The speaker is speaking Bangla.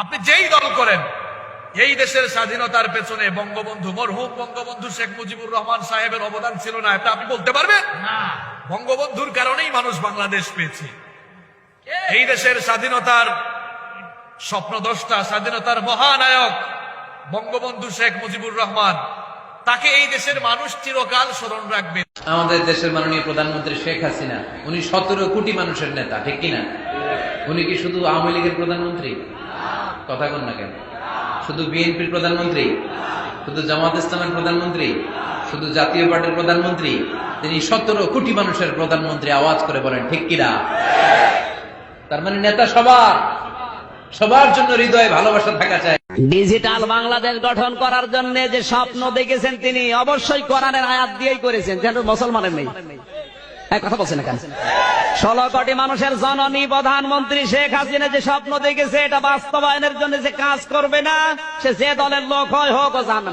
আপনি যেই দল করেন এই দেশের স্বাধীনতার পেছনে বঙ্গবন্ধু মরহুম বঙ্গবন্ধু শেখ মুজিবুর রহমান সাহেবের অবদান ছিল না এটা আপনি বলতে পারবেন? বঙ্গবন্ধুর কারণেই মানুষ বাংলাদেশ পেয়েছে। এই দেশের স্বাধীনতার স্বপ্নদ্রষ্টা স্বাধীনতার মহানায়ক বঙ্গবন্ধু শেখ মুজিবুর রহমান তাকে এই দেশের মানুষ চিরকাল স্মরণ রাখবে। আমাদের দেশের মাননীয় প্রধানমন্ত্রী শেখ হাসিনা উনি সতেরো কোটি মানুষের নেতা ঠিক কিনা? উনি কি শুধু আওয়ামী লীগের প্রধানমন্ত্রী? কথা কন না কেন? শুধু বিএনপির প্রধানমন্ত্রী, শুধু জামাত ইসলামের প্রধানমন্ত্রী, শুধু জাতীয় পার্টির প্রধানমন্ত্রী, তিনি সতেরো কোটি মানুষের প্রধানমন্ত্রী আওয়াজ করে বলেন, ঠিক কিনা তার মানে নেতা সবার সবার জন্য হৃদয়ে ভালোবাসা থাকা চাই। ডিজিটাল বাংলাদেশ গঠন করার জন্য যে স্বপ্ন দেখেছেন তিনি, অবশ্যই কোরআনের আয়াত দিয়েই করেছেন যেন মুসলমানের নেই। কথা বলছেন এখানে। ষোলো কোটি মানুষের জননী প্রধানমন্ত্রী শেখ হাসিনা যে স্বপ্ন দেখেছে, এটা বাস্তবায়নের জন্য যে কাজ করবে না, সে যে দলের লোক হয় হোক ও যাবে।